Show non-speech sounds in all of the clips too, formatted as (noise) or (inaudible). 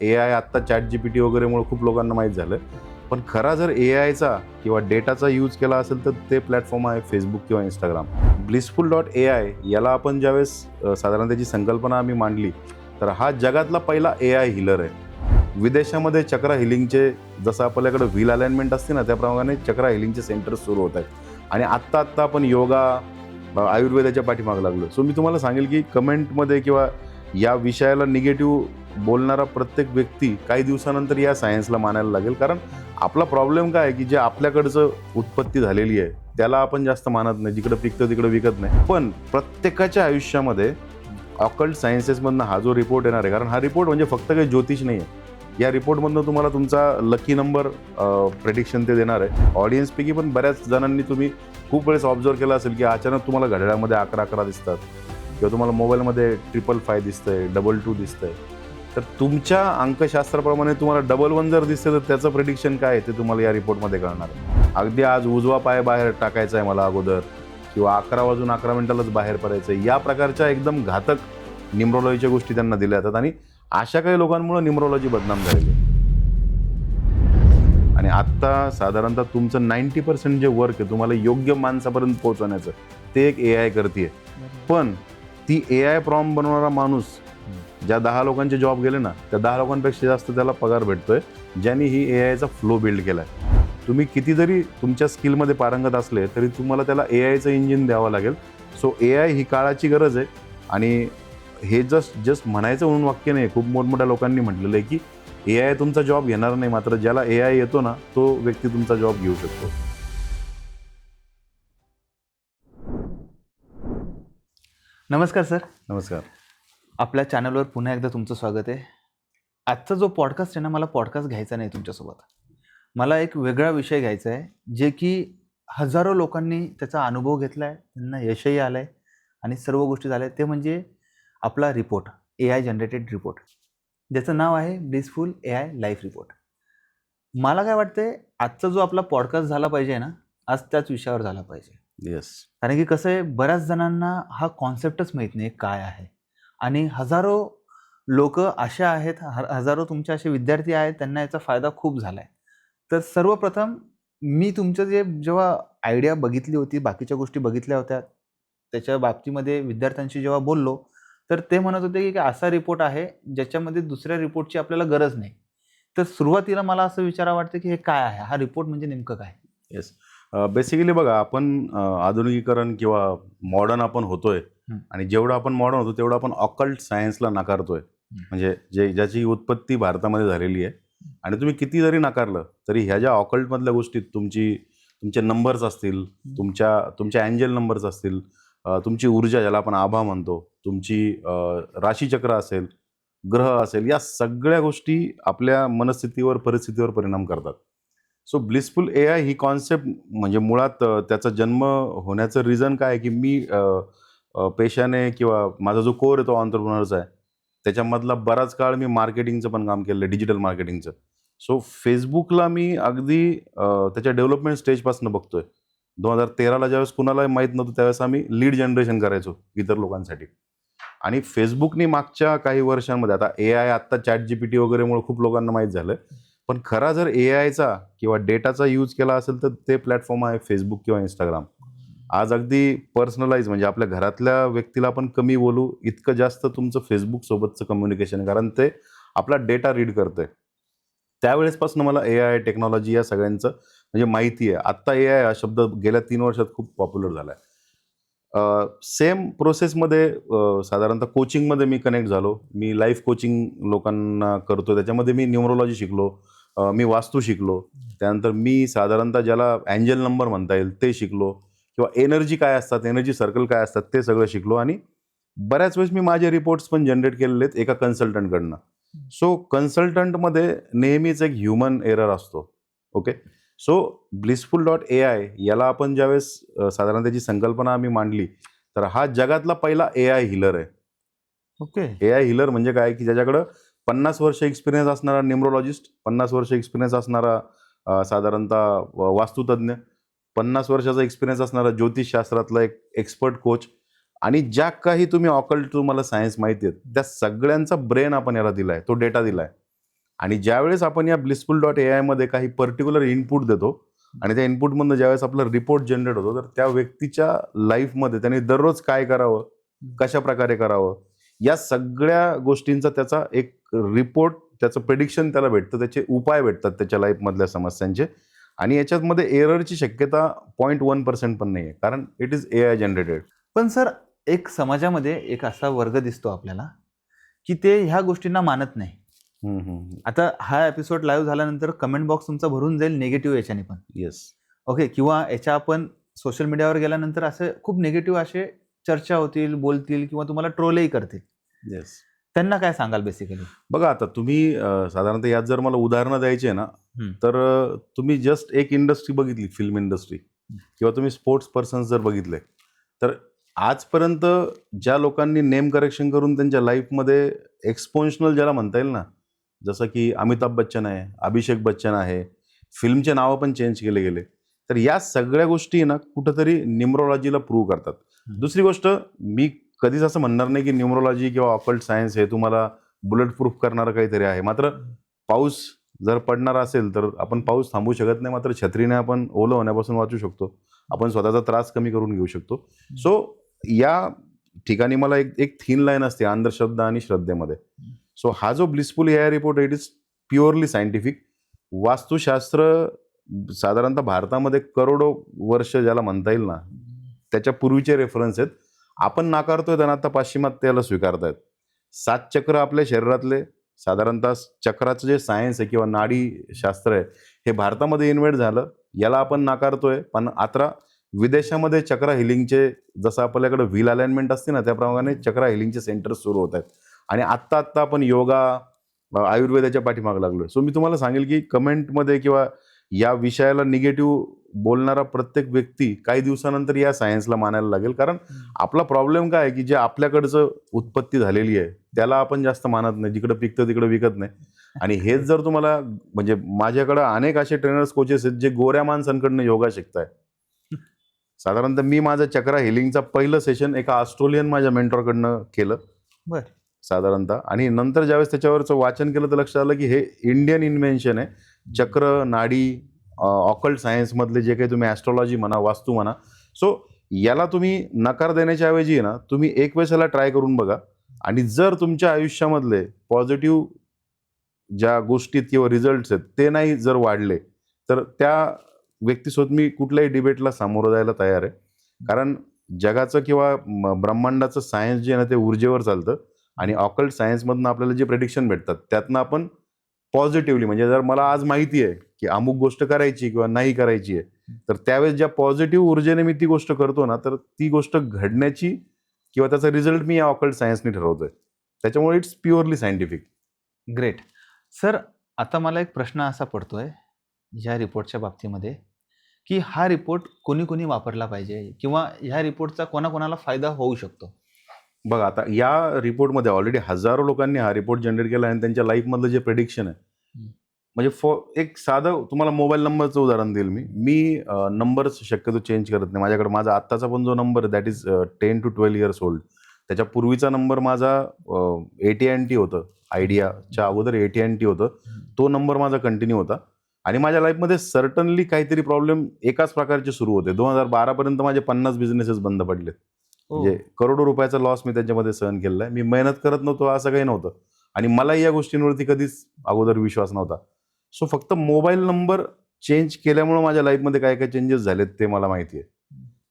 ए I आत्ता chat G P T वगैरेमुळे खूप लोकांना माहीत झालं पण खरा जर ए आयचा किंवा डेटाचा यूज केला असेल तर ते प्लॅटफॉर्म आहे फेसबुक किंवा Instagram blissful dot A I याला आपण ज्यावेळेस साधारण त्याची संकल्पना आम्ही मांडली तर हा जगातला पहिला ए आय हिलर आहे. विदेशामध्ये चक्रा हिलिंगचे जसं आपल्याकडे व्हील अलाइनमेंट असते ना त्याप्रमाणे चक्रा हिलिंगचे सेंटर्स सुरू होत आहेत. आणि आत्ता आत्ता आपण योगा आयुर्वेदाच्या पाठीमागं लागलो सो मी तुम्हाला सांगेल की कमेंटमध्ये किंवा या विषयाला निगेटिव्ह बोलणारा प्रत्येक व्यक्ती काही दिवसानंतर या सायन्सला मानायला लागेल. कारण आपला प्रॉब्लेम काय आहे की जे आपल्याकडचं उत्पत्ती झालेली आहे त्याला आपण जास्त मानत नाही. जिकडं पिकतं तिकडं विकत नाही. पण प्रत्येकाच्या आयुष्यामध्ये ऑकल्ट सायन्सेसमधनं हा जो रिपोर्ट येणार आहे कारण हा रिपोर्ट म्हणजे फक्त काही ज्योतिष नाही आहे या रिपोर्टमधनं तुम्हाला तुमचा लकी नंबर प्रेडिक्शन ते देणार आहे. ऑडियन्सपैकी पण बऱ्याच जणांनी तुम्ही खूप वेळेस ऑब्झर्व केला असेल की अचानक तुम्हाला घड्याळामध्ये अकरा अकरा दिसतात. किंवा तुम्हाला मोबाईलमध्ये ट्रिपल फाय दिसतंय डबल टू दिसतंय. तर तुमच्या अंकशास्त्राप्रमाणे तुम्हाला डबल वन जर दिसते तर त्याचं प्रिडिक्शन काय आहे ते तुम्हाला या रिपोर्टमध्ये कळणार अगदी आज उजवा पाय बाहेर टाकायचा आहे मला अगोदर किंवा अकरा वाजून अकरा मिनिटालाच बाहेर पडायचं आहे. या प्रकारच्या एकदम घातक निम्रोलॉजीच्या गोष्टी त्यांना दिल्या जातात. आणि अशा काही लोकांमुळे निम्रोलॉजी बदनाम झालेली आहे. आणि आत्ता साधारणतः तुमचं नाईन्टी पर्सेंट जे वर्क आहे तुम्हाला योग्य माणसापर्यंत पोहोचवण्याचं ते एक ए आय करते पण ती ए आय प्रॉम बनवणारा माणूस ज्या दहा लोकांचे जॉब गेले ना त्या दहा लोकांपेक्षा जास्त त्याला पगार भेटतोय ज्यांनी ही ए आयचा फ्लो बिल्ड केला आहे तुम्ही किती जरी तुमच्या स्किलमध्ये पारंगत असले तरी तुम्हाला त्याला ए आयचं इंजिन द्यावं लागेल. सो ए आय ही काळाची गरज आहे. आणि हे जस्ट जस्ट म्हणायचं म्हणून वाक्य नाही खूप मोठमोठ्या लोकांनी म्हटलेलं आहे की ए आय तुमचा जॉब घेणार नाही मात्र ज्याला ए आय येतो ना तो व्यक्ती तुमचा जॉब घेऊ शकतो. नमस्कार सर. नमस्कार. आपल्या चॅनलवर पुन्हा एकदा तुमचं स्वागत आहे. आजचा जो पॉडकास्ट आहे ना मला पॉडकास्ट घ्यायचा नाही तुमच्यासोबत. मला एक वेगळा विषय घ्यायचा आहे जे की हजारो लोकांनी त्याचा अनुभव घेतला आहे त्यांना यशही आलं आहे आणि सर्व गोष्टी झाल्या ते म्हणजे आपला report A I generated report ज्याचं नाव आहे blissful A I life report मला काय वाटतंय आजचा जो आपला पॉडकास्ट झाला पाहिजे ना आज त्याच विषयावर झाला पाहिजे. येस कारण की कसं आहे बऱ्याच जणांना हा कॉन्सेप्टच माहीत नाही काय आहे. आणि हजारो लोक असे आहेत हजारो तुमचे असे विद्यार्थी आहेत त्यांना याचा फायदा खूप झाला आहे तर सर्वप्रथम मी तुमचं जे जेव्हा आयडिया बघितली होती बाकीच्या गोष्टी बघितल्या होत्या त्याच्या बाबतीमध्ये विद्यार्थ्यांशी जेव्हा बोललो तर ते म्हणत होते की असा रिपोर्ट आहे ज्याच्यामध्ये दुसऱ्या रिपोर्टची आपल्याला गरज नाही. तर सुरुवातीला मला असं विचारा वाटतं की हे काय आहे? हा रिपोर्ट म्हणजे नेमकं काय? येस बेसिकली बघा आपण आधुनिकीकरण किंवा मॉडर्न आपण होतोय आणि जेवढं आपण मॉडर्न होतो तेवढं आपण ऑकल्ट सायन्सला नाकारतोय. म्हणजे जे ज्याची उत्पत्ती भारतामध्ये झालेली आहे. आणि तुम्ही किती जरी नाकारलं तरी ह्या ज्या ऑकल्टमधल्या गोष्टीत तुमची तुमचे नंबर्स असतील तुमच्या तुमच्या अँजल नंबर्स असतील तुमची ऊर्जा ज्याला आपण आभा म्हणतो तुमची राशीचक्र असेल ग्रह असेल या सगळ्या गोष्टी आपल्या मनस्थितीवर परिस्थितीवर परिणाम करतात. सो ब्लिसफुल ए आय ही कॉन्सेप्ट म्हणजे मुळात त्याचा जन्म होण्याचं रिझन काय की मी पेशाने किंवा माझा जो कोर आहे तो ऑन्टरप्रिनरचा आहे. त्याच्यामधला बराच काळ मी मार्केटिंगचं पण काम केलं आहे डिजिटल मार्केटिंगचं सो फेसबुकला मी अगदी त्याच्या डेव्हलपमेंट स्टेजपासून बघतोय. दोन हजार तेराला ज्यावेळेस कुणाला माहीत नव्हतं त्यावेळेस आम्ही लीड जनरेशन करायचो इतर लोकांसाठी. आणि फेसबुकनी मागच्या काही वर्षांमध्ये आता ए आय आत्ता चॅट जी पी टी वगैरेमुळे खूप लोकांना माहीत झालं पण खरा जर ए आयचा किंवा डेटाचा यूज केला असेल तर ते प्लॅटफॉर्म आहे फेसबुक किंवा इंस्टाग्राम आज अगदी पर्सनलाइज म्हणजे आपल्या घरातल्या व्यक्तीला आपण कमी बोलू इतकं जास्त तुमचं फेसबुक सोबतचं कम्युनिकेशन कारण ते आपला डेटा रीड करतंय. त्यावेळेसपासून मला ए आय टेक्नॉलॉजी या सगळ्यांचं म्हणजे माहिती आहे. आत्ता ए आय हा शब्द गेल्या तीन वर्षात खूप पॉप्युलर झाला आहे सेम प्रोसेसमध्ये साधारणतः कोचिंगमध्ये मी कनेक्ट झालो. मी लाईफ कोचिंग लोकांना करतो त्याच्यामध्ये मी न्यूमरोलॉजी शिकलो. मी वास्तू शिकलो. त्यानंतर मी साधारणतः ज्याला अँजल नंबर म्हणता येईल ते शिकलो. किंवा एनर्जी काय असतात एनर्जी सर्कल काय असतात ते सगळं शिकलो आणि बऱ्याच वेळेस मी माझे रिपोर्ट्स पण जनरेट केलेले आहेत एका कन्सल्टंटकडनं सो कन्सल्टंटमध्ये नेहमीच एक ह्युमन एरर असतो. Okay so blissful dot A I याला आपण ज्यावेळेस साधारण त्याची संकल्पना आम्ही मांडली तर हा जगातला पहिला ए आय हिलर आहे. ओके ए आय हिलर म्हणजे काय? की ज्याच्याकडं पन्नास वर्ष एक्सपिरियन्स असणारा न्यूमरोलॉजिस्ट पन्नास वर्ष एक्सपिरियन्स असणारा साधारणतः वास्तुतज्ञ पन्नास वर्षाचा एक्सपिरियन्स असणारा ज्योतिषशास्त्रातला एक एक्सपर्ट कोच आणि ज्या काही तुम्ही ऑकल्ट तुम्हाला सायन्स माहिती आहेत त्या सगळ्यांचा ब्रेन आपण याला दिला आहे तो डेटा दिला आहे आणि ज्यावेळेस आपण या ब्लिसफुल डॉट ए आयमध्ये काही पर्टिक्युलर इनपुट देतो आणि त्या इनपुटमधनं ज्यावेळेस आपला रिपोर्ट जनरेट होतो तर त्या व्यक्तीच्या लाईफमध्ये त्याने दररोज काय करावं कशा प्रकारे करावं या सगळ्या गोष्टींचा त्याचा एक रिपोर्ट त्याचं प्रेडिक्शन त्याला भेटतं त्याचे उपाय भेटतात त्याच्या लाईफमधल्या समस्यांचे. आणि याच्यामध्ये एररची शक्यता पॉईंट वन पर्सेंट पण नाही आहे कारण it is A I generated पण सर एक समाजामध्ये एक असा वर्ग दिसतो आपल्याला की ते ह्या गोष्टींना मानत नाही. आता हा एपिसोड लाईव्ह झाल्यानंतर कमेंट बॉक्स तुमचा भरून जाईल निगेटिव्ह याच्याने पण. येस ओके किंवा याच्या आपण सोशल मीडियावर गेल्यानंतर असे खूप निगेटिव्ह असे चर्चा होतील बोलतील किंवा तुम्हाला ट्रोलही करतील. येस त्यांना काय सांगाल बेसिकली बघा आता तुम्ही साधारणतः यात जर मला उदाहरणं द्यायची आहे ना. तर तुम्ही जस्ट एक इंडस्ट्री बघितली फिल्म इंडस्ट्री किंवा तुम्ही स्पोर्ट्स पर्सन्स जर बघितले तर आजपर्यंत ज्या लोकांनी नेम करेक्शन करून त्यांच्या लाईफमध्ये एक्सपोन्शनल ज्याला म्हणता येईल ना जसं की अमिताभ बच्चन आहे अभिषेक बच्चन आहे फिल्मचे नावं पण चेंज केले गेले तर या सगळ्या गोष्टी ना कुठंतरी न्युमरोलॉजीला प्रूव्ह करतात. दुसरी गोष्ट मी कधीच असं म्हणणार नाही की न्युमरोलॉजी किंवा ऑकल्ट सायन्स हे तुम्हाला बुलेट प्रूफ करणारं काहीतरी आहे. मात्र पाऊस जर पडणार असेल तर आपण पाऊस थांबवू शकत नाही मात्र छत्रीने आपण ओलं होण्यापासून वाचू शकतो. आपण स्वतःचा त्रास कमी करून घेऊ शकतो. सो या ठिकाणी मला एक एक थीन लाईन असते अंधश्रद्धा आणि श्रद्धेमध्ये. सो हा जो blissful AI report it is purely scientific वास्तुशास्त्र साधारणतः भारतामध्ये करोडो वर्ष ज्याला म्हणता येईल ना त्याच्या पूर्वीचे रेफरन्स आहेत. आपण नाकारतोय त्यांना आता पाश्चिमात्याला स्वीकारतायत. सात चक्र आपल्या शरीरातले साधारणतः चक्राचं जे सायन्स आहे किंवा नाडी शास्त्र आहे हे भारतामध्ये इन्व्हेट झालं. याला आपण नाकारतोय पण आता विदेशामध्ये चक्रा हिलिंगचे जसं आपल्याकडे व्हील अलाइनमेंट असते ना त्याप्रमाणे चक्रा हिलिंगचे सेंटर सुरू होत आहेत. आणि आत्ता आत्ता आपण योगा आयुर्वेदाच्या पाठीमागे लागलो सो मी तुम्हाला सांगेल की कमेंटमध्ये किंवा या विषयाला निगेटिव्ह बोलणारा प्रत्येक व्यक्ती काही दिवसानंतर या सायन्सला मानायला लागेल. कारण आपला प्रॉब्लेम काय आहे की जे आपल्याकडचं उत्पत्ती झालेली आहे त्याला आपण जास्त मानत नाही. जिकडं पिकतं तिकडं विकत नाही. आणि हेच जर तुम्हाला म्हणजे माझ्याकडं अनेक असे ट्रेनर्स कोचेस आहेत जे गोऱ्या माणसांकडनं योगा शिकताय. साधारणतः मी माझं चक्रा हिलिंगचा पहिलं सेशन एका ऑस्ट्रेलियन माझ्या मेंटॉरकडनं केलं. बर. साधारणतः. आणि नंतर ज्यावेळेस त्याच्यावरचं वाचन केलं तर लक्षात आलं की हे इंडियन इन्व्हेन्शन आहे. चक्र नाडी ऑकल्ट सायन्समधले जे काही तुम्ही ॲस्ट्रॉलॉजी म्हणा वास्तू म्हणा. सो याला तुम्ही नकार देण्याच्या ऐवजी आहे ना तुम्ही एक वेळेस याला ट्राय करून बघा. आणि जर तुमच्या आयुष्यामधले पॉझिटिव्ह ज्या गोष्टीत किंवा रिझल्ट्स आहेत ते नाही जर वाढले तर त्या व्यक्तीसोबत मी कुठल्याही डिबेटला सामोरं जायला तयार आहे. कारण जगाचं किंवा म- ब्रह्मांडाचं सायन्स जे आहे ना ते ऊर्जेवर चालतं. आणि ऑकल्ट सायन्समधनं आपल्याला जे प्रेडिक्शन भेटतात त्यातनं आपण पॉझिटिव्हली. म्हणजे जर मला आज माहिती आहे की अमुक गोष्ट करायची किंवा नाही करायची आहे तर त्यावेळेस ज्या पॉझिटिव्ह ऊर्जेने मी ती गोष्ट करतो ना तर ती गोष्ट घडण्याची किंवा त्याचा रिझल्ट मी या ऑकल्ट सायन्सनी ठरवतोय. त्याच्यामुळे it's purely scientific great sir आता मला एक प्रश्न असा पडतोय ह्या रिपोर्टच्या बाबतीमध्ये की हा रिपोर्ट कोणी कोणी वापरला पाहिजे किंवा ह्या रिपोर्टचा कोणाकोणाला फायदा होऊ शकतो? बघा आता या रिपोर्टमध्ये ऑलरेडी हजारो लोकांनी हा रिपोर्ट जनरेट केला आणि त्यांच्या लाईफमधलं जे प्रेडिक्शन आहे. म्हणजे फॉर एक साधं तुम्हाला मोबाईल नंबरचं उदाहरण देईल मी. मी नंबर्स शक्यतो चेंज करत नाही. माझ्याकडे माझा आत्ताचा पण जो नंबर आहे that is ten to twelve years old त्याच्या पूर्वीचा नंबर माझा ए टी एन टी होतं. आयडियाच्या अगोदर ए टी एन टी होतं. तो नंबर माझा कंटिन्यू होता. आणि माझ्या लाईफमध्ये सर्टनली काहीतरी प्रॉब्लेम एकाच प्रकारचे सुरू होते. दोन हजार बारापर्यंत माझे पन्नास बिझनेसेस बंद पडले हो. म्हणजे करोडो रुपयाचा लॉस मी त्याच्यामध्ये सहन केलेला आहे मी मेहनत करत नव्हतो असं काही नव्हतं. आणि मलाही या गोष्टींवरती कधीच अगोदर विश्वास नव्हता. सो फक्त मोबाईल नंबर चेंज केल्यामुळे माझ्या लाईफमध्ये काय काय चेंजेस झालेत ते मला माहिती आहे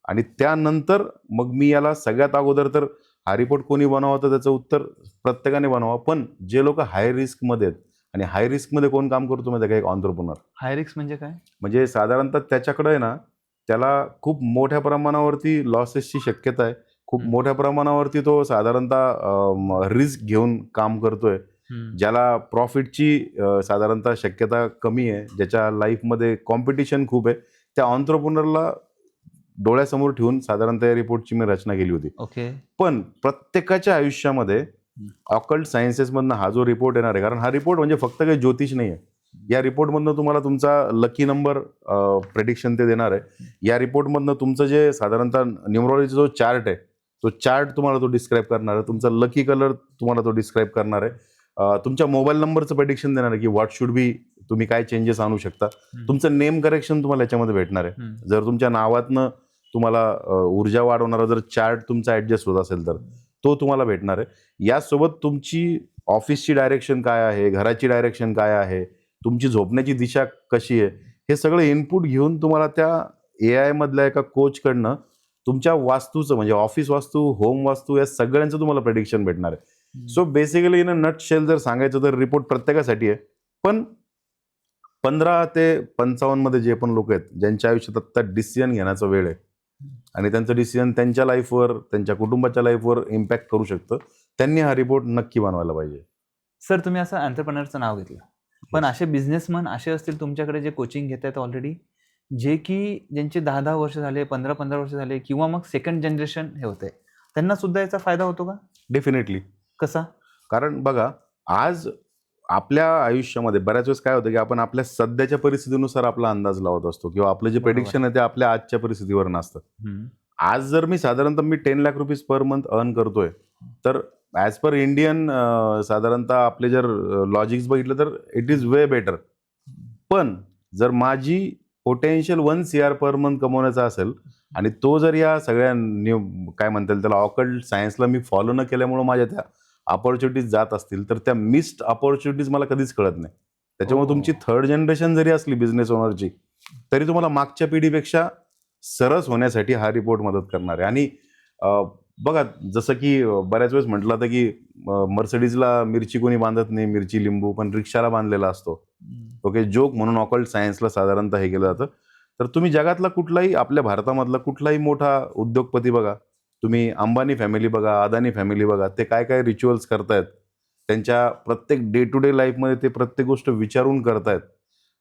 आणि त्यानंतर मग मी याला सगळ्यात अगोदर तर हा रिपोर्ट कोणी बनवावं तर त्याचं उत्तर प्रत्येकाने बनवा पण जे लोक हाय रिस्कमध्ये आहेत आणि हाय रिस्कमध्ये कोण काम करतो माहिती आहे का एक ऑन्टरप्रुनर हाय रिक्स म्हणजे काय? म्हणजे साधारणतः त्याच्याकडे आहे ना त्याला खूप मोठ्या प्रमाणावरती लॉसेसची शक्यता आहे. खूप. मोठ्या प्रमाणावरती तो साधारणतः रिस्क घेऊन काम करतोय. ज्याला प्रॉफिटची साधारणतः शक्यता कमी आहे ज्याच्या लाईफमध्ये कॉम्पिटिशन खूप आहे त्या ऑन्टरप्रुनरला डोळ्यासमोर ठेवून साधारणतः या रिपोर्टची मी रचना केली होती. ओके. पण प्रत्येकाच्या आयुष्यामध्ये ऑकल्ट सायन्सेसमधनं हा जो रिपोर्ट येणार आहे कारण हा रिपोर्ट म्हणजे फक्त काही ज्योतिष नाही आहे या रिपोर्टमधनं तुम्हाला तुमचा लकी नंबर प्रेडिक्शन ते देणार आहे. या रिपोर्टमधनं तुमचं जे साधारणतः न्युमरॉलॉजीचा जो चार्ट आहे तो चार्ट तुम्हाला तो डिस्क्राईब करणार आहे. तुमचा लकी कलर तुम्हाला तो डिस्क्राईब करणार आहे. तुमच्या मोबाईल नंबरचं प्रेडिक्शन देणार आहे की व्हॉट शुड बी तुम्ही काय चेंजेस आणू शकता. तुमचं नेम करेक्शन तुम्हाला याच्यामध्ये भेटणार आहे. जर तुमच्या नावातनं तुम्हाला ऊर्जा वाढवणारा जर चार्ट तुमचा ऍडजस्ट होत असेल तर तो तुम्हाला भेटणार आहे. यासोबत तुमची ऑफिसची डायरेक्शन काय आहे? घराची डायरेक्शन काय आहे? तुमची झोपण्याची दिशा कशी आहे? हे सगळं इनपुट घेऊन तुम्हाला त्या ए आय मधल्या एका कोचकडनं तुमच्या वास्तूचं म्हणजे ऑफिस वास्तू होम वास्तू या सगळ्यांचं तुम्हाला प्रेडिक्शन भेटणार आहे. So basically in a nutshell जर सांगायचं तर रिपोर्ट प्रत्येकासाठी आहे. पण पंधरा ते पंचावन्नमध्ये जे पण लोक आहेत ज्यांच्या आयुष्यात आत्ता डिसिजन घेण्याचा वेळ आहे आणि त्यांचं डिसिजन त्यांच्या लाईफवर त्यांच्या कुटुंबाच्या लाईफवर इम्पॅक्ट करू शकतं त्यांनी हा रिपोर्ट नक्की बनवायला पाहिजे. सर तुम्ही असं एंटरप्रेनरचं नाव घेतलं. पण असे बिझनेसमन असे असतील तुमच्याकडे जे कोचिंग घेत आहेत ऑलरेडी जे की ज्यांचे दहा दहा वर्ष झाले पंधरा पंधरा वर्ष झाले किंवा मग सेकंड जनरेशन हे होते. त्यांना सुद्धा याचा फायदा होतो का? डेफिनेटली कसा? कारण बघा आज आपल्या आयुष्यामध्ये बऱ्याच वेळेस काय होतं की आपण आपल्या सध्याच्या परिस्थितीनुसार आपला अंदाज लावत असतो किंवा आपलं जे. प्रेडिक्शन आहे ते आपल्या आजच्या परिस्थितीवर नसतं. आज जर मी साधारणतः मी ten lakh rupees per month earn करतोय तर ॲज पर इंडियन साधारणतः आपले जर लॉजिक्स बघितलं तर इट इज वे बेटर पण जर माझी potential one C R per month कमवण्याचा असेल आणि तो जर या सगळ्या न्यू काय म्हणता येईल त्याला ऑकल्ड सायन्सला मी फॉलो न केल्यामुळे माझ्या त्या ऑपॉर्च्युनिटीज जात असतील तर त्या मिस्ड ऑपॉर्च्युनिटीज मला कधीच कळत नाही त्याच्यामुळे हो. तुमची थर्ड जनरेशन जरी असली बिझनेस ओनरची तरी तुम्हाला मागच्या पिढीपेक्षा सरस होण्यासाठी हा रिपोर्ट मदत करणार आहे आणि बघा जसं की बऱ्याच वेळेस म्हटलं होतं की मर्सडीजला मिरची कोणी बांधत नाही मिरची लिंबू पण रिक्षाला बांधलेला असतो. ओके जोक म्हणून ऑकल्ड सायन्सला साधारणतः हे केलं जातं. तर तुम्ही जगातला कुठलाही आपल्या भारतामधला कुठलाही मोठा उद्योगपती बघा. तुम्ही अंबानी फॅमिली बघा अदानी फॅमिली बघा ते काय काय रिच्युअल्स करतायत त्यांच्या प्रत्येक डे टू डे लाईफमध्ये ते प्रत्येक गोष्ट विचारून करतायत.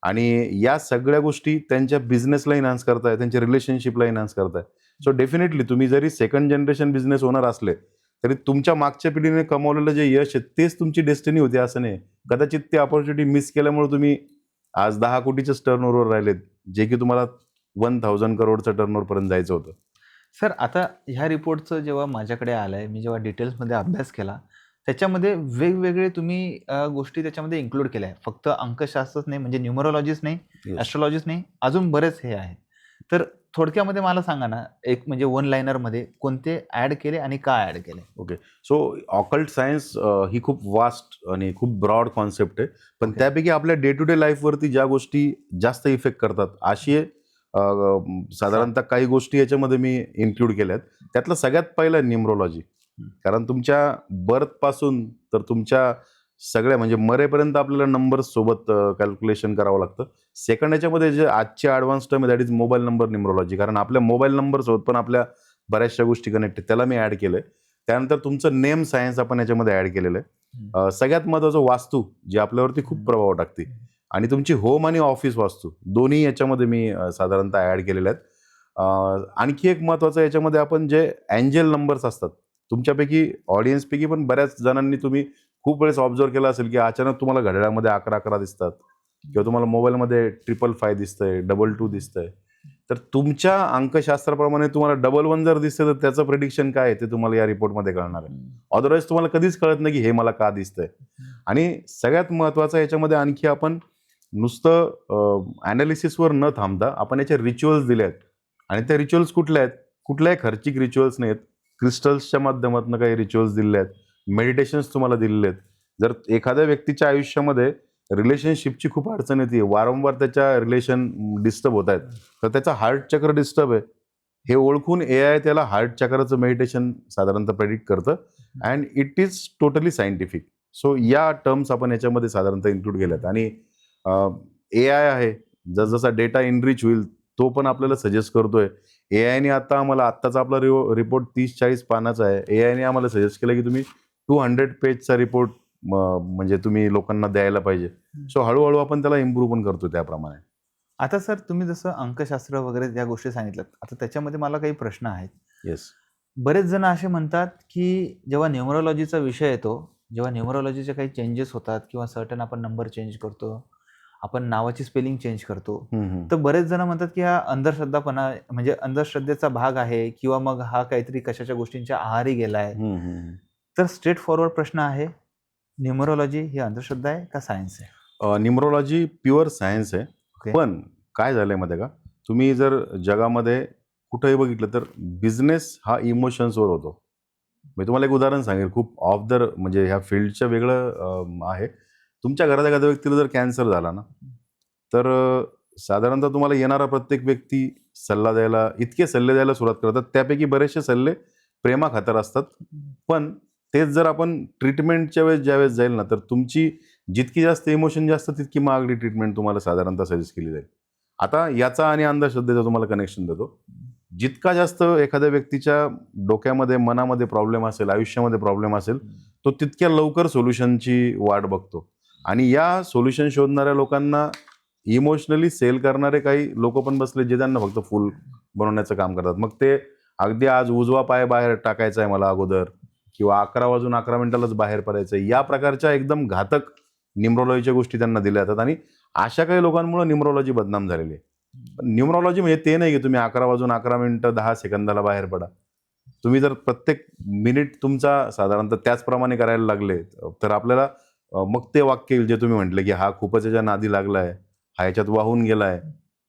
आणि या सगळ्या गोष्टी त्यांच्या बिझनेसला इन्हान्स करताय त्यांच्या रिलेशनशिपला इन्हान्स करताय. सो डेफिनेटली तुम्ही जरी सेकंड जनरेशन बिझनेस ओनर असले तरी तुमच्या मागच्या पिढीने कमवलेलं जे यश आहे तेच तुमची डेस्टिनी होती असं नाही. कदाचित ते ऑपॉर्च्युनिटी मिस केल्यामुळे तुम्ही आज दहा कोटीच्याच टर्नओव्हर राहिलेत जे की तुम्हाला वन थाउजंड करोडचं टर्न पर्यंत जायचं होतं. सर आता ह्या रिपोर्टचं जेव्हा माझ्याकडे आलं आहे मी जेव्हा डिटेल्समध्ये अभ्यास केला त्याच्यामध्ये वेगवेगळे तुम्ही अ, गोष्टी त्याच्यामध्ये इन्क्लूड केल्या आहे फक्त अंकशास्त्रच नाही म्हणजे न्युमरोलॉजीच नाही ॲस्ट्रॉलॉजीच नाही अजून बरेच हे आहेत. तर थोडक्यामध्ये मला सांगा ना एक म्हणजे वन लाईनरमध्ये कोणते ॲड केले आणि का ॲड केले? सो ऑकल्ट सायन्स ही खूप वास्ट आणि खूप ब्रॉड कॉन्सेप्ट आहे. पण Okay. त्यापैकी आपल्या डे टू डे लाईफवरती ज्या गोष्टी जास्त इफेक्ट करतात अशी अं, साधारणतः काही गोष्टी याच्यामध्ये मी इन्क्लूड केल्यात त्यातलं सगळ्यात पहिलं न्युमरोलॉजी. कारण तुमच्या बर्थपासून तर तुमच्या सगळ्या म्हणजे मरेपर्यंत आपल्याला नंबर सोबत कॅल्क्युलेशन करावं लागतं. सेकंड याच्यामध्ये जे आजचे advance term that is mobile number numerology कारण आपल्या मोबाईल नंबर सोबत पण आपल्या बऱ्याचशा गोष्टी कनेक्ट त्याला मी ॲड केलंय. त्यानंतर तुमचं नेम सायन्स आपण याच्यामध्ये ॲड केलेलं आहे. सगळ्यात महत्त्वाचं वास्तू जी आपल्यावरती खूप प्रभाव टाकते. आणि तुमची होम आणि ऑफिस वास्तू दोन्ही याच्यामध्ये मी साधारणतः ॲड केलेल्या आहेत. आणखी एक महत्त्वाचं याच्यामध्ये आपण जे अँजल नंबर्स असतात तुमच्यापैकी ऑडियन्सपैकी पण बऱ्याच जणांनी तुम्ही खूप वेळेस ऑब्झर्व केलं असेल की अचानक तुम्हाला घड्याळामध्ये अकरा अकरा दिसतात किंवा तुम्हाला मोबाईलमध्ये ट्रिपल फाय दिसतंय डबल टू दिसतंय. तर तुमच्या अंकशास्त्राप्रमाणे तुम्हाला डबल वन जर दिसतं तर त्याचं प्रिडिक्शन काय आहे ते तुम्हाला या रिपोर्टमध्ये कळणार आहे. अदरवाईज तुम्हाला कधीच कळत नाही की हे मला का दिसतंय. आणि सगळ्यात महत्त्वाचं याच्यामध्ये आणखी आपण नुसतं ॲनालिसिसवर न थांबता आपण याचे रिच्युअल्स दिले आहेत आणि त्या रिच्युअल्स कुठल्या आहेत? कुठल्याही खर्चिक रिच्युअल्स नाहीत. क्रिस्टल्सच्या माध्यमातून काही रिच्युअल्स दिले आहेत. मेडिटेशन्स तुम्हाला दिलेले आहेत. जर एखाद्या व्यक्तीच्या आयुष्यामध्ये रिलेशनशिपची खूप अडचण येते वारंवार त्याच्या रिलेशन डिस्टर्ब होत आहेत तर त्याचा हार्ट चक्र डिस्टर्ब आहे. हे ओळखून ए आय त्याला हार्ट चक्राचं मेडिटेशन साधारणतः प्रेडिक्ट करतं and it is totally scientific so या टर्म्स आपण याच्यामध्ये साधारणतः इन्क्लूड केल्यात. आणि ए आय आहे. जसजसा डेटा इनरिच होईल तो पण आपल्याला सजेस्ट करतोय. ए आयने आता आम्हाला आत्ताचा आपला रिपोर्ट तीस चाळीस पानाचा आहे. ए आयने आम्हाला सजेस्ट केलं की तुम्ही टू हंड्रेड पेजचा रिपोर्ट म्हणजे तुम्ही लोकांना द्यायला पाहिजे. सो हळूहळू आपण त्याला इम्प्रूव्ह पण करतो त्याप्रमाणे. आता सर तुम्ही जसं अंकशास्त्र वगैरे त्या गोष्टी सांगितल्यात आता त्याच्यामध्ये मला काही प्रश्न आहेत. येस बरेच जण असे म्हणतात की जेव्हा न्युमरोलॉजीचा विषय येतो जेव्हा न्युमरोलॉजीचे काही चेंजेस होतात किंवा सर्टन आपण नंबर चेंज करतो आपण नावाची स्पेलिंग चेंज करतो. तर बरेच जण म्हणतात की हा अंधश्रद्धापणा म्हणजे अंधश्रद्धेचा भाग आहे किंवा मग हा काहीतरी कशाच्या गोष्टींच्या आहारी गेलाय. तर स्ट्रेट फॉरवर्ड प्रश्न आहे न्युमरोलॉजी ही अंधश्रद्धा आहे का सायन्स आहे? न्युमरोलॉजी प्युअर सायन्स आहे. पण काय झालंय आहे का? तुम्ही जर जगामध्ये कुठंही बघितलं तर बिझनेस हा इमोशन्सवर होतो. मी तुम्हाला एक उदाहरण सांगेल. खूप ऑफ द म्हणजे ह्या फील्डचं वेगळं आहे. तुमच्या घरात एखाद्या व्यक्तीला जर कॅन्सर झाला ना तर साधारणतः तुम्हाला येणारा प्रत्येक व्यक्ती सल्ला द्यायला इतके सल्ले द्यायला सुरुवात करतात. त्यापैकी बरेचसे सल्ले प्रेमाखातर असतात. पण तेच जर आपण ट्रीटमेंटच्या वेळेस ज्यावेळेस जाईल ना तर तुमची जितकी जास्त इमोशन जास्त तितकी महागडी ट्रीटमेंट तुम्हाला साधारणतः सजेस्ट केली जाईल. आता याचा आणि अंधश्रद्धेचा तुम्हाला कनेक्शन देतो. जितका जास्त एखाद्या व्यक्तीच्या डोक्यामध्ये मनामध्ये प्रॉब्लेम असेल आयुष्यामध्ये प्रॉब्लेम असेल तो तितक्या लवकर सोल्युशनची वाट बघतो. आणि या सोल्युशन शोधणाऱ्या लोकांना इमोशनली सेल करणारे काही लोक पण बसले जे त्यांना फक्त फुल बनवण्याचं काम करतात. मग ते अगदी आज उजवा पाय बाहेर टाकायचा आहे मला अगोदर किंवा अकरा वाजून अकरा मिनिटालाच बाहेर पडायचं आहे या प्रकारच्या एकदम घातक न्युमरॉलॉजीच्या गोष्टी त्यांना दिल्या जातात आणि अशा काही लोकांमुळे न्युमरॉलॉजी बदनाम झालेली आहे. न्युमरॉलॉजी म्हणजे ते नाही की तुम्ही अकरा वाजून अकरा मिनिटं दहा सेकंदाला बाहेर पडा. तुम्ही जर प्रत्येक मिनिट तुमचा साधारणतः त्याचप्रमाणे करायला लागले तर आपल्याला मग ते वाक्य येईल जे तुम्ही म्हटलं की हा खूपच याच्या नादी लागलाय हा याच्यात वाहून गेलाय.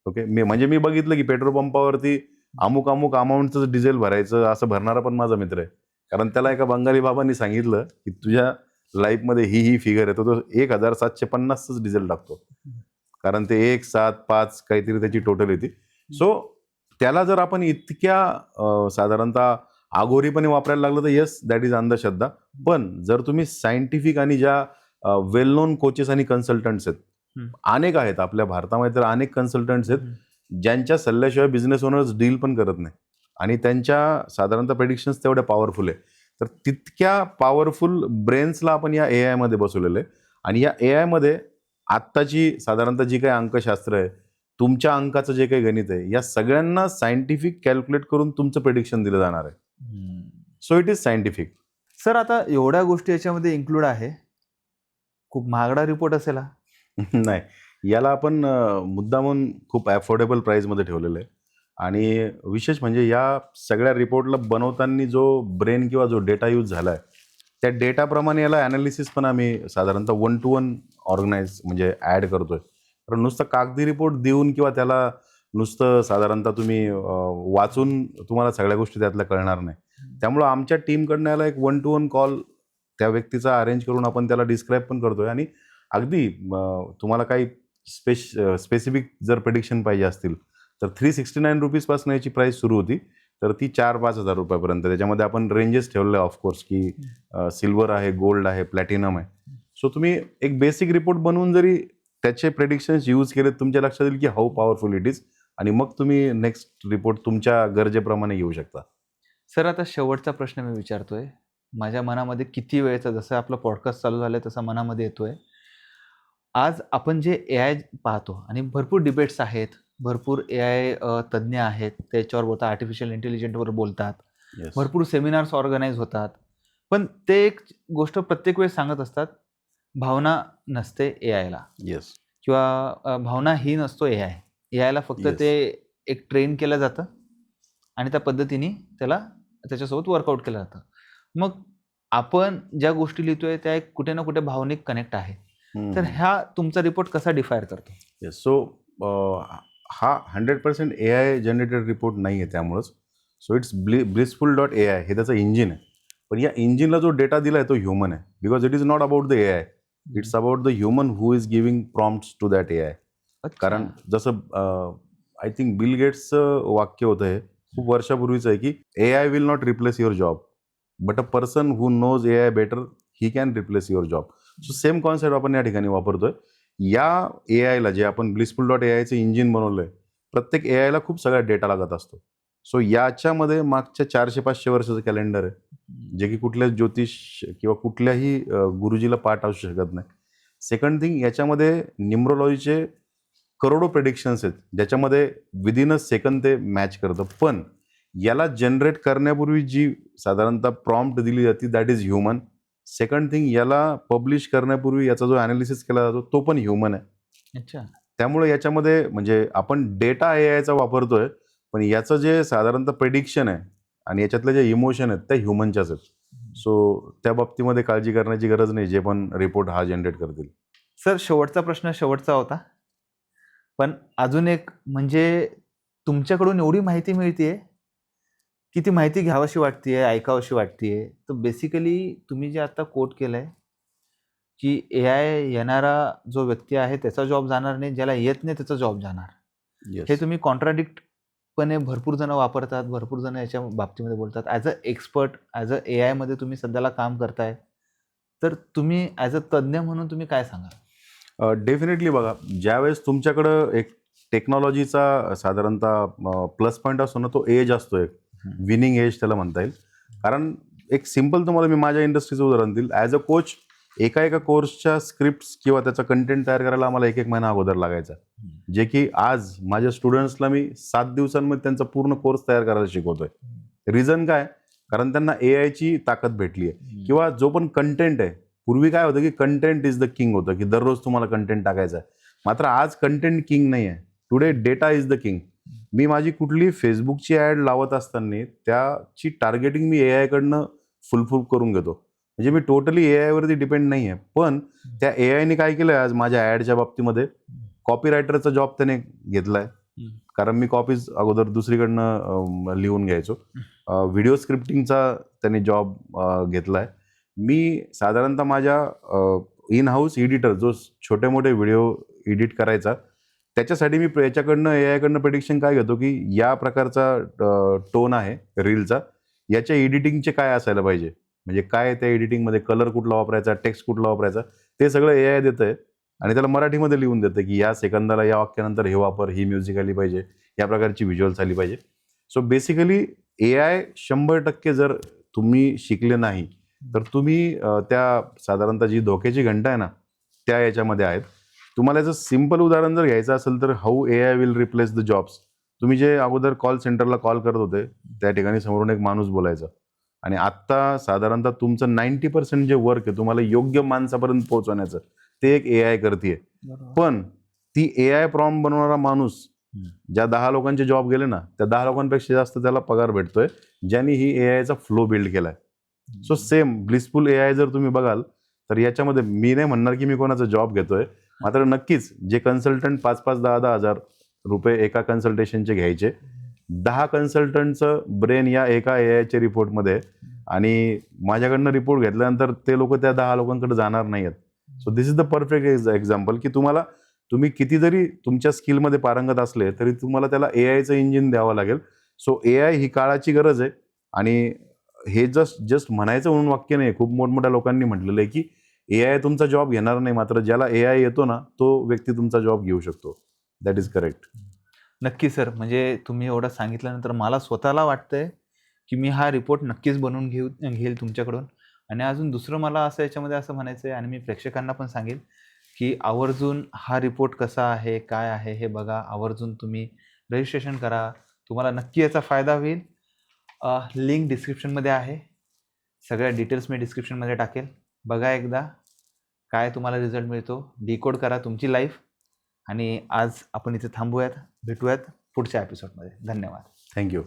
ओके? मी म्हणजे मी बघितलं की पेट्रोल पंपावरती अमुक अमुक अमाऊंटचं डिझेल भरायचं असं भरणारा पण माझा मित्र आहे. कारण त्याला एका बंगाली बाबांनी सांगितलं की तुझ्या लाईफमध्ये ही ही फिगर आहे तर तो एक हजार सातशे पन्नासच डिझेल टाकतो. कारण ते एक सात पाच काहीतरी त्याची टोटल येते. सो त्याला जर आपण इतक्या साधारणतः आगोरीपणे वापरायला लागलं तर येस दॅट इज अंधश्रद्धा. पण जर तुम्ही सायंटिफिक आणि ज्या वेल नोन कोचेस आणि कन्सल्टंट्स आहेत. अनेक आहेत. आपल्या भारतामध्ये तर अनेक कन्सल्टंट्स आहेत. ज्यांच्या सल्ल्याशिवाय बिझनेस ओनर्स डील पण करत नाही. आणि त्यांच्या साधारणतः प्रेडिक्शन्स तेवढ्या पॉवरफुल आहे तर तितक्या पॉवरफुल ब्रेन्सला आपण या ए आयमध्ये बसवलेलं आहे. आणि या ए आयमध्ये आत्ताची साधारणतः जी काही अंकशास्त्र आहे तुमच्या अंकाचं जे काही गणित आहे या सगळ्यांना सायंटिफिक कॅल्क्युलेट करून तुमचं प्रेडिक्शन दिलं जाणार आहे. So it is scientific sir आता एवढ्या गोष्टी याच्यामध्ये इन्क्लूड आहे. खूप महागडा रिपोर्ट असेल हा. (laughs) नाही याला आपण मुद्दामून खूप ॲफोर्डेबल प्राईजमध्ये ठेवलेलं आहे. आणि विशेष म्हणजे या सगळ्या रिपोर्टला बनवताना जो ब्रेन किंवा जो डेटा यूज झाला आहे त्या डेटाप्रमाणे याला ॲनालिसिस पण आम्ही साधारणतः वन टू वन ऑर्गनाईज म्हणजे ॲड करतो आहे कारण नुसतं कागदी रिपोर्ट देऊन किंवा त्याला नुसतं साधारणतः तुम्ही वाचून तुम्हाला सगळ्या गोष्टी त्यातल्या कळणार नाही. त्यामुळं आमच्या टीमकडनं याला एक वन टू वन कॉल त्या व्यक्तीचा अरेंज करून आपण त्याला डिस्क्राईब पण करतोय. आणि अगदी तुम्हाला काही स्पेश स्पेसिफिक जर प्रेडिक्शन पाहिजे असतील तर थ्री सिक्स्टी नाईन रुपीजपासून याची प्राईस सुरू होती. तर ती चार पाच हजार रुपयापर्यंत. त्याच्यामध्ये आपण रेंजेस ठेवले ऑफकोर्स की सिल्वर आहे गोल्ड आहे प्लॅटिनम आहे. सो तुम्ही एक बेसिक रिपोर्ट बनवून जरी त्याचे प्रेडिक्शन्स यूज केले तुमच्या लक्षात येईल की हाऊ पॉवरफुल इट इज आणि मग तुम्ही नेक्स्ट रिपोर्ट तुमच्या गरजेप्रमाणे घेऊ शकता. सर आता शेवटचा प्रश्न मी विचारतोय. माझ्या मनामध्ये किती वेळचा जसं आपलं पॉडकास्ट चालू झालं तसा मनामध्ये येतोय. आज आपण जे ए आय पाहतो आणि भरपूर डिबेट्स आहेत भरपूर ए आय तज्ज्ञ आहेत त्याच्यावर बोलतात आर्टिफिशियल इंटेलिजंटवर बोलतात. Yes. भरपूर सेमिनार्स ऑर्गनाईज होतात. पण ते एक गोष्ट प्रत्येक वेळेस सांगत असतात भावना नसते ए आयला येस किंवा भावना ही नसतो ए आय ए आयला फक्त Yes. ते एक ट्रेन केलं जातं आणि त्या पद्धतीने त्याला त्याच्यासोबत वर्कआउट केलं जातं. मग आपण ज्या गोष्टी लिहितोय त्या एक कुठे ना कुठे भावनिक कनेक्ट आहे. तर ह्या तुमचा रिपोर्ट कसा डिफायर करतो? येस सो हा hundred percent A I generated report नाही आहे त्यामुळंच. So it's ब्लि blissful dot A I हे त्याचं इंजिन आहे. पण या इंजिनला जो डेटा दिला आहे तो ह्युमन आहे. Because it is not about the A I it's about the human who is giving prompts to that A I कारण जसं आय थिंक बिल गेट्सचं वाक्य होतं हे. खूप वर्षापूर्वीचं आहे की A I will not replace your job but a person who knows A I better he can replace your job so same concept आपण या ठिकाणी वापरतोय. या ए आयला जे आपण ब्लिसफुल डॉट ए आयचं इंजिन बनवलं आहे प्रत्येक ए आयला खूप सगळा डेटा लागत असतो. सो याच्यामध्ये मागच्या चारशे पाचशे वर्षाचं कॅलेंडर आहे जे की कुठल्या ज्योतिष किंवा कुठल्याही गुरुजीला पाठ असू शकत नाही. सेकंड थिंग याच्यामध्ये निम्रोलॉजीचे करोडो प्रेडिक्शन्स आहेत ज्याच्यामध्ये विदिन अ सेकंद ते मॅच करतं. पण याला जनरेट करण्यापूर्वी जी साधारणतः प्रॉम्प्ट दिली जाते that is human second thing याला पब्लिश करण्यापूर्वी याचा जो ॲनालिसिस केला जातो तो पण ह्युमन आहे. अच्छा. त्यामुळे याच्यामध्ये म्हणजे आपण डेटा ए आयचा वापरतोय पण याचं जे साधारणतः प्रेडिक्शन आहे आणि याच्यातले जे इमोशन आहेत त्या ह्युमनच्याच आहेत. सो त्या बाबतीमध्ये काळजी करण्याची गरज नाही जे पण रिपोर्ट हा जनरेट करतील. सर शेवटचा प्रश्न शेवटचा होता. पण अजून एक म्हणजे तुमच्याकडून एवढी माहिती मिळते की ती माहिती घ्यावीशी वाटते ऐकावीशी वाटते तर बेसिकली तुम्ही जे आता कोट केलं आहे की ए आय येणारा जो व्यक्ती आहे त्याचा जॉब जाणार नाही ज्याला येत नाही त्याचा जॉब जाणार. हे. तुम्ही कॉन्ट्राडिक्टपणे भरपूर जण वापरतात भरपूर जण याच्या बाबतीमध्ये बोलतात. As a expert as a A आयमध्ये तुम्ही सध्याला काम करताय. तर तुम्ही ॲज अ तज्ज्ञ म्हणून तुम्ही काय सांगाल? डेफिनेटली बघा ज्यावेळेस तुमच्याकडं एक टेक्नॉलॉजीचा साधारणतः प्लस पॉईंट असतो ना तो एज असतो एक. विनिंग एज त्याला म्हणता येईल. कारण एक सिंपल तुम्हाला मी माझ्या इंडस्ट्रीचं उदाहरण देईल. ॲज अ कोच एका एका कोर्सच्या स्क्रिप्ट्स किंवा त्याचा कंटेंट तयार करायला आम्हाला एक एक महिना अगोदर लागायचा. जे की आज माझ्या स्टुडंट्सला मी सात दिवसांमध्ये त्यांचा पूर्ण कोर्स तयार करायला शिकवतोय. रिझन काय? कारण त्यांना ए आयची ताकद भेटली आहे किंवा जो पण कंटेंट आहे. पूर्वी काय होतं की कंटेंट इज द किंग होतं की दररोज तुम्हाला कंटेंट टाकायचा आहे. मात्र आज कंटेंट किंग नाही आहे today data is the king मी माझी कुठली फेसबुकची ॲड लावत असताना त्याची टार्गेटिंग मी ए आयकडनं फुलफुल करून घेतो. म्हणजे मी टोटली ए आयवरती डिपेंड नाही आहे पण त्या ए आयने काय केलं आज माझ्या ॲडच्या बाबतीमध्ये? कॉपी रायटरचा जॉब त्याने घेतला आहे. कारण मी कॉपीज अगोदर दुसरीकडनं लिहून घ्यायचो. व्हिडिओ स्क्रिप्टिंगचा त्यांनी जॉब घेतला आहे मी साधारणतः माझ्या इन हाऊस एडिटर जो छोटे मोठे व्हिडिओ एडिट करायचा त्याच्यासाठी मी याच्याकडनं ए आयकडनं प्रेडिक्शन काय घेतो की या प्रकारचा टोन आहे रीलचा याच्या एडिटिंगचे काय असायला पाहिजे? म्हणजे काय त्या एडिटिंगमध्ये कलर कुठला वापरायचा टेक्स्ट कुठला वापरायचा ते सगळं ए आय देतं आहे आणि त्याला मराठीमध्ये लिहून देतं की या सेकंदाला या वाक्यानंतर हे वापर ही म्युझिक आली पाहिजे या प्रकारची व्हिज्युअल्स आली पाहिजे. सो बेसिकली ए आय शंभर टक्के जर तुम्ही शिकले नाही तर तुम्ही त्या साधारणतः जी धोक्याची घंटा आहे ना त्या याच्यामध्ये आहेत. तुम्हाला याचं सिंपल उदाहरण जर घ्यायचं असेल तर how A I will replace the jobs तुम्ही जे अगोदर कॉल सेंटरला कॉल करत होते त्या ठिकाणी समोरून एक माणूस बोलायचा. आणि आत्ता साधारणतः तुमचं नाईन्टी पर्सेंट जे वर्क आहे तुम्हाला योग्य माणसापर्यंत पोहोचवण्याचं ते एक ए आय करते पण ती ए आय प्रॉम बनवणारा माणूस. ज्या दहा लोकांचे जॉब गेले ना त्या दहा लोकांपेक्षा जास्त त्याला पगार भेटतोय ज्यांनी ही ए आयचा फ्लो बिल्ड केलाय. So same blissful A I जर तुम्ही बघाल तर याच्यामध्ये मी नाही म्हणणार की मी कोणाचा जॉब घेतोय मात्र नक्कीच जे कन्सल्टंट पाच पाच दहा दहा हजार रुपये एका कन्सल्टेशनचे घ्यायचे दहा कन्सल्टंटचं ब्रेन या एका ए आयच्या रिपोर्टमध्ये आणि माझ्याकडनं रिपोर्ट घेतल्यानंतर ते लोक त्या दहा लोकांकडे जाणार नाही आहेत so this is the perfect example की तुम्हाला तुम्ही किती जरी तुमच्या स्किलमध्ये पारंगत असले तरी तुम्हाला त्याला ए आयचं इंजिन द्यावं लागेल. सो ए आय ही काळाची गरज आहे आणि हे जस्ट जस्ट म्हणायचं म्हणून वाक्य नाही खूप मोठमोठ्या लोकांनी म्हटलेलं आहे की ए आय तुमचा जॉब घेणार नाही मात्र ज्याला ए आय येतो ना तो व्यक्ती तुमचा जॉब घेऊ शकतो. दॅट इज करेक्ट नक्की सर म्हणजे तुम्ही एवढं सांगितल्यानंतर मला स्वतःला वाटतंय की मी हा रिपोर्ट नक्कीच बनवून घेऊ घेईल तुमच्याकडून. आणि अजून दुसरं मला असं याच्यामध्ये असं म्हणायचं आहे आणि मी प्रेक्षकांना पण सांगेल की आवर्जून हा रिपोर्ट कसा आहे काय आहे हे बघा. आवर्जून तुम्ही रजिस्ट्रेशन करा. तुम्हाला नक्की याचा फायदा होईल. लिंक डिस्क्रिप्शनमध्ये आहे. सगळ्या डिटेल्स मी डिस्क्रिप्शनमध्ये टाकेल. बघा एकदा काय तुम्हाला रिझल्ट मिळतो. डिकोड करा तुमची लाईफ आणि आज आपण इथे थांबूयात भेटूयात पुढच्या एपिसोडमध्ये धन्यवाद. थँक्यू